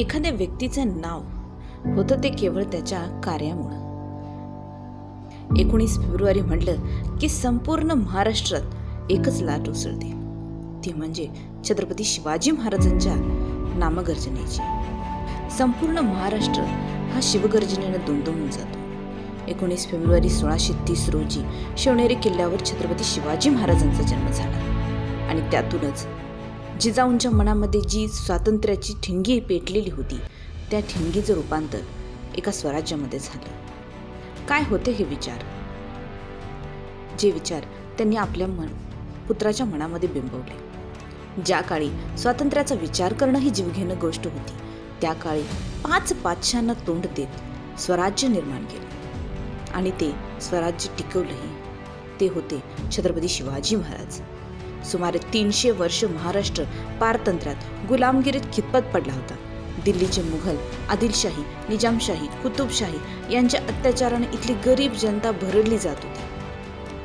एखाद्या व्यक्तीचं नाव होतं ते केवळ त्याच्या कार्यामुळं. एकोणीस फेब्रुवारी म्हटलं की संपूर्ण महाराष्ट्रात एकच लाट उसळते. ती म्हणजे छत्रपती शिवाजी महाराजांच्या नामगर्जनेची. संपूर्ण महाराष्ट्र हा शिवगर्जनेनं दुमदुमून जातो. एकोणीस फेब्रुवारी सोळाशे तीस रोजी शिवनेरी किल्ल्यावर छत्रपती शिवाजी महाराजांचा जन्म झाला. आणि त्यातूनच जिजाऊंच्या मनामध्ये जी स्वातंत्र्याची ठिणगी पेटलेली होती त्या ठिणगीचं रूपांतर एका स्वराज्यामध्ये झालं. काय होते हे विचार? जे विचार त्यांनी आपल्या मन पुत्राच्या मनामध्ये बिंबवले. ज्या काळी स्वातंत्र्याचा विचार करणं ही जीवघेणं गोष्ट होती त्या काळी पाच पाचशांना तोंड देत स्वराज्य निर्माण केलं. आणि ते स्वराज्य टिकवलंही. ते होते छत्रपती शिवाजी महाराज. सुमारे तीनशे वर्ष महाराष्ट्र पारतंत्र्यात गुलामगिरीत खितपत पडला होता. दिल्लीचे मुघल आदिलशाही निजामशाही कुतुबशाही यांच्या अत्याचाराने इथली गरीब जनता भरडली जात होती.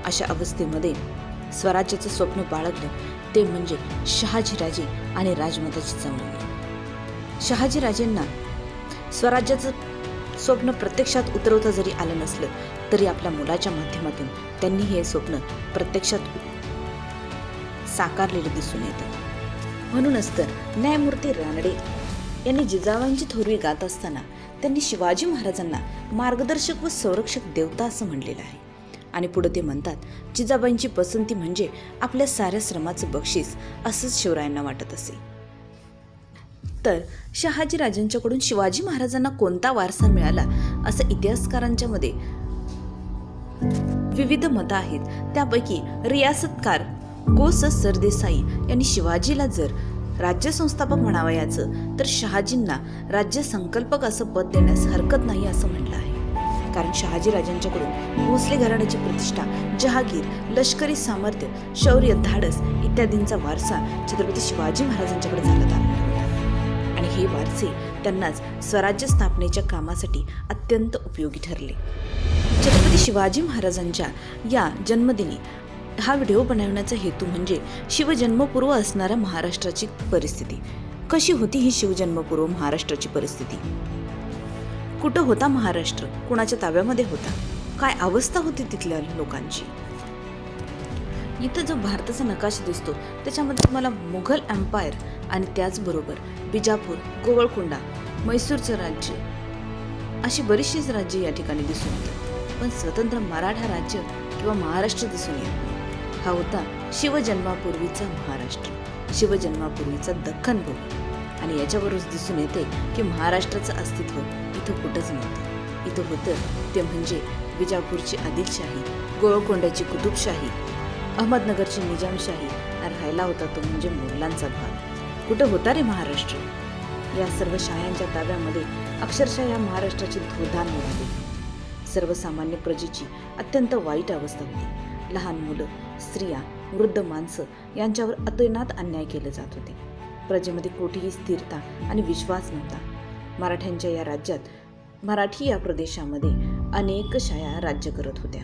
अशा अवस्थेमध्ये स्वराज्याचं स्वप्न बाळगलं ते म्हणजे शहाजीराजे आणि राजमाताची जमवणी शहाजीराजेंना स्वराज्याचं स्वप्न प्रत्यक्षात उतरवता जरी आलं नसलं तरी आपल्या मुलाच्या माध्यमातून त्यांनी हे स्वप्न प्रत्यक्षात साकारलेले दिसून येतं. म्हणूनच तर न्यायमूर्ती रानडे यांनी जिजाबाईंची थोरवी गात असताना त्यांनी शिवाजी महाराजांना मार्गदर्शक व संरक्षक देवता असं म्हणलेलं आहे. आणि पुढे ते म्हणतात जिजाबाईंची पसंती म्हणजे आपल्या साऱ्या श्रमाचं बक्षीस असंच शिवरायांना वाटत असे. तर शहाजी राजांच्याकडून शिवाजी महाराजांना कोणता वारसा मिळाला असं इतिहासकारांच्या मध्ये विविध मतं आहेत. त्यापैकी रियासतकार कोस सरदेसाई यांनी शिवाजीला जर राज्य संस्थापक म्हणावयाचं तर शहाजींना राज्य संकल्पक असं पद देण्यास हरकत नाही असं म्हटलं आहे. कारण शहाजी राजांच्याकडून भोसले घराण्याची प्रतिष्ठा जहागीर लष्करी सामर्थ्य शौर्य धाडस इत्यादींचा वारसा छत्रपती शिवाजी महाराजांच्याकडे झाला होता. आणि हे वारसे त्यांनाच स्वराज्य स्थापनेच्या कामासाठी अत्यंत उपयोगी ठरले. छत्रपती शिवाजी महाराजांच्या या जन्मदिनी हा व्हिडिओ बनवण्याचा हेतू म्हणजे शिवजन्मपूर्व असणाऱ्या महाराष्ट्राची परिस्थिती. कशी होती ही शिवजन्मपूर्व महाराष्ट्राची परिस्थिती? कुठं होता महाराष्ट्र? कुणाच्या ताब्यामध्ये होता? काय अवस्था होती तिथल्या लोकांची? इथं जो भारताचा नकाशा दिसतो त्याच्यामध्ये तुम्हाला मुघल एम्पायर आणि त्याचबरोबर बिजापूर गोवळकोंडा मैसूरचं राज्य अशी बरीचशीच राज्य या ठिकाणी दिसून येतात. पण स्वतंत्र मराठा राज्य किंवा महाराष्ट्र दिसून येत नाही. हा होता शिवजन्मापूर्वीचा महाराष्ट्र. शिवजन्मापूर्वीचा दख्खन भूमी. आणि याच्यावरच दिसून येते की महाराष्ट्राचं अस्तित्व इथं कुठंच नव्हतं. इथं होतं ते म्हणजे विजापूरची आदिलशाही गोळकोंड्याची कुतुबशाही अहमदनगरची निजामशाही आणि राहिला होता तो म्हणजे मुघलांचा भाग. कुठं होता रे महाराष्ट्र? या सर्व शायांच्या ताब्यामध्ये अक्षरशः या महाराष्ट्राची धुळधान मिळाली. सर्वसामान्य प्रजेची अत्यंत वाईट अवस्था होती. लहान मुलं स्त्रिया वृद्ध माणसं यांच्यावर अतोनात अन्याय केले जात होते. प्रजेमध्ये कोठीही स्थिरता आणि विश्वास नव्हता. मराठ्यांच्या या राज्यात मराठी या प्रदेशामध्ये अनेक शाया राज्य करत होत्या.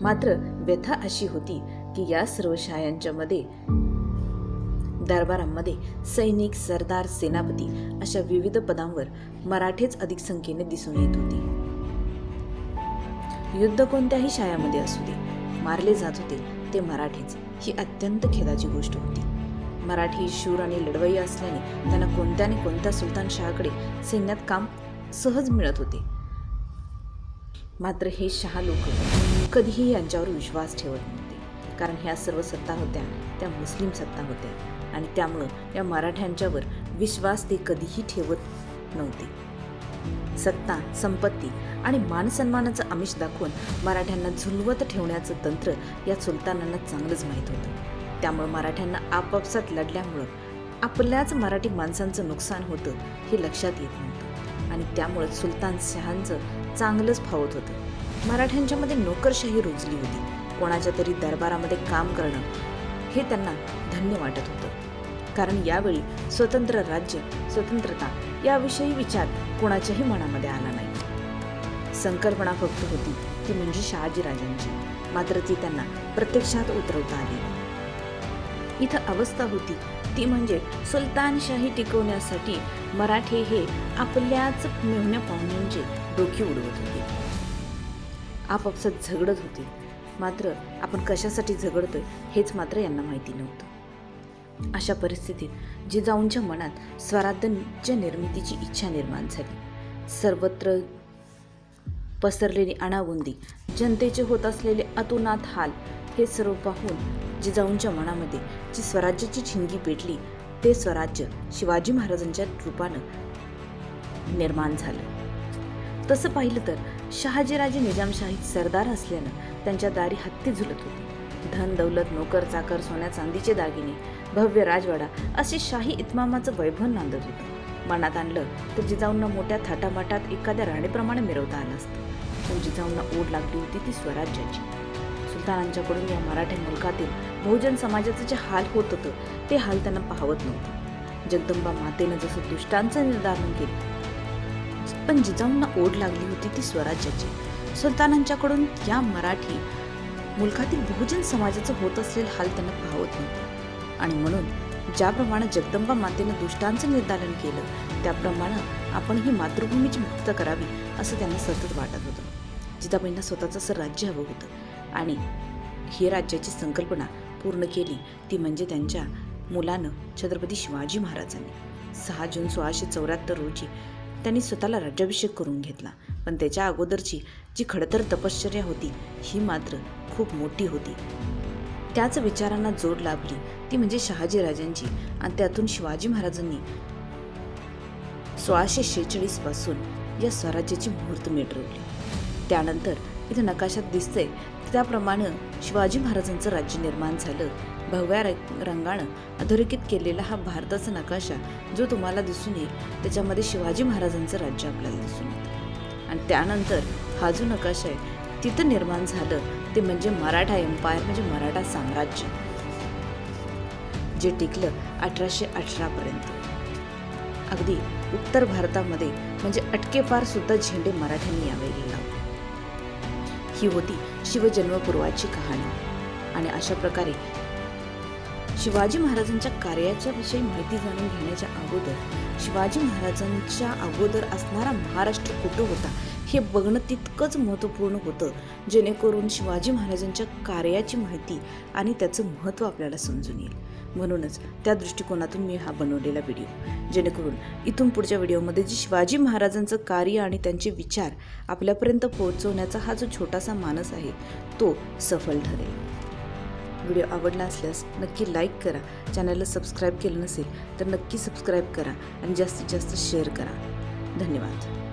मात्र व्यथा अशी होती की या सर्व शायांच्यामध्ये दरबारांमध्ये सैनिक सरदार सेनापती अशा विविध पदांवर मराठेच अधिक संख्येने दिसून येत होते. युद्ध कोणत्याही शाळेमध्ये असू दे मारले जात होते ते मराठीच. ही अत्यंत खेदाची गोष्ट होती. मराठी शूर आणि लढवय्या असल्याने त्यांना कोणत्या आणि कोणत्या सुलतान शहाकडे सैन्यात काम सहज मिळत होते. मात्र हे शहा लोक कधीही यांच्यावर विश्वास ठेवत नव्हते. कारण ह्या सर्व सत्ता होत्या त्या मुस्लिम सत्ता होत्या. आणि त्यामुळं या मराठ्यांच्यावर विश्वास ते कधीही ठेवत नव्हते. सत्ता संपत्ती आणि मानसन्मानाचं आमिष दाखवून मराठ्यांना झुलवत ठेवण्याचं तंत्र या सुलतानांना चांगलंच माहीत होतं. त्यामुळे मराठ्यांना आपापसात लढल्यामुळं आपल्याच मराठी माणसांचं नुकसान होतं हे लक्षात येत नव्हतं. आणि त्यामुळं सुलतान शहांचं चांगलंच फावत होतं. मराठ्यांच्यामध्ये नोकरशाही रुजली होती. कोणाच्या तरी दरबारामध्ये काम करणं हे त्यांना धन्य वाटत होतं. कारण यावेळी स्वतंत्र राज्य स्वतंत्रता याविषयी विचार कोणाच्याही मनामध्ये आला नाही. संकल्पना फक्त होती ती म्हणजे शहाजीराजांची मात्र ती त्यांना प्रत्यक्षात उतरवता आली इथं अवस्था होती. ती म्हणजे सुलतानशाही टिकवण्यासाठी मराठे हे आपल्याच मेहण्या पाहुण्यांचे डोकी उडवत होते. आपापसात झगडत होते. मात्र आपण कशासाठी झगडतोय हेच मात्र यांना माहिती नव्हतं. अशा परिस्थितीत जिजाऊंच्या मनात स्वराज्य निर्मितीची इच्छा निर्माण झाली. सर्वत्र पसरलेली अणागुंदी जनतेचे होत असलेले अतोनात हाल हे सर्व पाहून जिजाऊंच्या मनामध्ये जी स्वराज्याची झिंगी पेटली ते स्वराज्य शिवाजी महाराजांच्या रूपानं निर्माण झालं. तसं पाहिलं तर शहाजीराजे निजामशाहीत सरदार असल्यानं त्यांच्या दारी हत्ती झुलत होती. धन दौलत नोकर चाकर सोन्या चांदीचे दागिने भव्य राजवाडा असे शाही इतमामाचं वैभव नांदत होतं मनात आणलं तर जिजाऊंना मोठ्या थाटामाटात एखाद्या राणीप्रमाणे मिरवता आलं असतं. पण जिजाऊंना ओढ लागली होती ती स्वराज्याची. सुलतानांच्याकडून या मराठी मुलकातील बहुजन समाजाचं जे हाल होत होतं ते हाल त्यांना पाहवत नव्हतं. जगदंबा मातेनं जसं दुष्टांचं निर्धारण केलं पण जिजाऊंना ओढ लागली होती ती स्वराज्याची. सुलतानांच्याकडून या मराठी मुलकातील बहुजन समाजाचं होत असलेलं हाल त्यांना पाहवत नव्हतं. आणि म्हणून ज्याप्रमाणे जगदंबा मातेनं दुष्टांचं निर्धारण केलं त्याप्रमाणे आपण ही मातृभूमीची मुक्तता करावी असं त्यांना सतत वाटत होतं. जिताबाईंना स्वतःचं असं राज्य हवं होतं. आणि ही राज्याची संकल्पना पूर्ण केली ती म्हणजे त्यांच्या मुलानं छत्रपती शिवाजी महाराजांनी. सहा जून सोळाशे चौऱ्याहत्तर रोजी त्यांनी स्वतःला राज्याभिषेक करून घेतला. पण त्याच्या अगोदरची जी खडतर तपश्चर्या होती ही मात्र खूप मोठी होती. त्याच विचारांना जोड लाभली. ती म्हणजे शहाजीराजांची आणि त्यातून शिवाजी महाराजांनी सोळाशे शेहेचाळीसपासून या स्वराज्याची मुहूर्त मिटवली. त्यानंतर इथे नकाशात दिसतंय त्याप्रमाणे शिवाजी महाराजांचं राज्य निर्माण झालं. भव्या रंगानं अधोरेखित केलेला हा भारताचा नकाशा जो तुम्हाला दिसून येईल त्याच्यामध्ये शिवाजी महाराजांचं राज्य आपल्याला दिसून येतं. आणि त्यानंतर हा जो नकाशा आहे तिथं निर्माण झालं ते म्हणजे मराठा एम्पायर म्हणजे मराठा साम्राज्य. जे टिकलं अठराशे अठरापर्यंत अगदी उत्तर भारतामध्ये म्हणजे अटकेपार सुद्धा झेंडे मराठ्यांनी यावेळी लावले. ही होती शिवजन्मपूर्वाची कहाणी. आणि अशा प्रकारे शिवाजी महाराजांच्या कार्याच्या विषयी माहिती जाणून घेण्याच्या अगोदर शिवाजी महाराजांच्या अगोदर असणारा महाराष्ट्र कुठं होता हे बघणं तितकंच महत्त्वपूर्ण होतं जेणेकरून शिवाजी महाराजांच्या कार्याची माहिती आणि त्याचं महत्त्व आपल्याला समजून येईल. म्हणूनच त्या दृष्टिकोनातून मी हा बनवलेला व्हिडिओ. जेणेकरून इथून पुढच्या व्हिडिओमध्ये जे शिवाजी महाराजांचं कार्य आणि त्यांचे विचार आपल्यापर्यंत पोहोचवण्याचा हा जो छोटासा मानस आहे तो सफल ठरेल. व्हिडिओ आवडला असल्यास नक्की लाईक करा. चॅनलला सबस्क्राईब केलं नसेल तर नक्की सबस्क्राईब करा आणि जास्तीत जास्त शेअर करा. धन्यवाद.